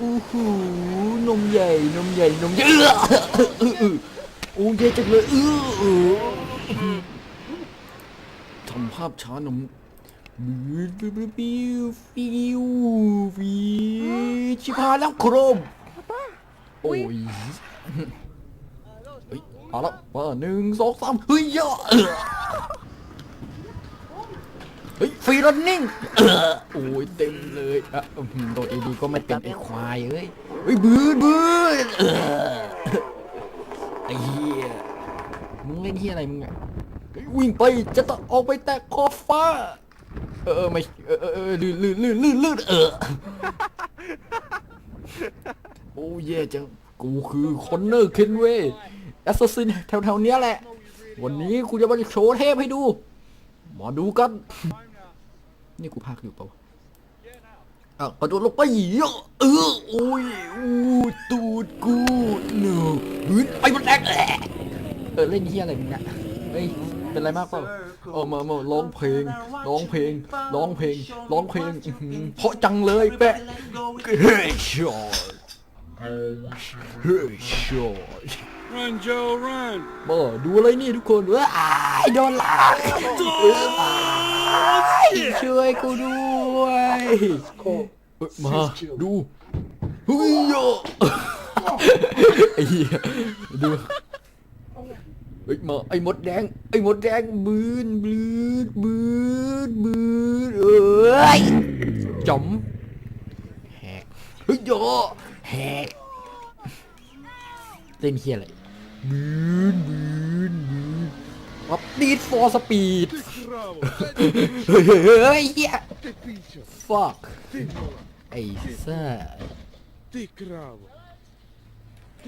อู้หูนมใหญ่นมใหญ่นมใหญ่เอื้อโอ้ยใหญ่จังเลยเออทำภาพช้านมบิวบิวบิวบิวฟิวฟิชิพาแล้วโครมโอ้ยเฮ้ยเอาละมาหนึ่งสองสามเฮ้ยเยอะเออเฮ้ยฟ รีรันนิ่งเออโอ้ยเต็มเลยอะอื้อหือโดดดีๆก็ไม่เต็มไอ้ควายเอ้ยเฮ้ยบืนบืนเออไอ้เหี้ยมึงเล่นเหี้ยอะไรมึงอะเฮ้ยวิ่งไปจะต้องออกไปแตะขอบฟ้า เออเออไม่เออเออเออลื่นลื่นลื่นลื่นลื่นเออ โอ้เย่จัง กูคือคอนเนอร์เคนเวย์แอสซัสซินแถวๆเนี้ยแหละ วันนี้กูจะมาโชว์เทพให้ดู มาดูกัน นี่กูพากอยู่เปล่าวะอะกระโดดลงไปเยอะเออโอ้ยอู้ตูดกูเนอะหืนไปมันแดกแอะเออเล่นเฮียอะไรมึงเนี่ยเฮ้ยเป็นไรมากเปล่าเออมามาร้องเพลง ร้องเพลง ร้องเพลง ร้องเพลงอื้อหือเพราะจังเลยแปะเฮ้ยชอตเฮ้ยชอต Run, Joe, run. มาดูอะไรนี่ทุกคนว้ายโดนหลักว้าย ช่วยกูด้วยเอ้ยมาดูเฮ้ยโยไอ้เหี้ยดูเฮ้ยมาไอ้มดแดงไอ้มดแดงบืนบืนบืนบืนเอ้ยจ๋อมแหกเฮ้ยโยแหกเล่นเฮียอะไรบืนบืนบืนวับนีดฟอร์สปีด Bravo. เฮ้ยเฮ้ยเฮ้ยเฮีย Te picho. fuck Te mola. ไอ้ซ่า Te cravo.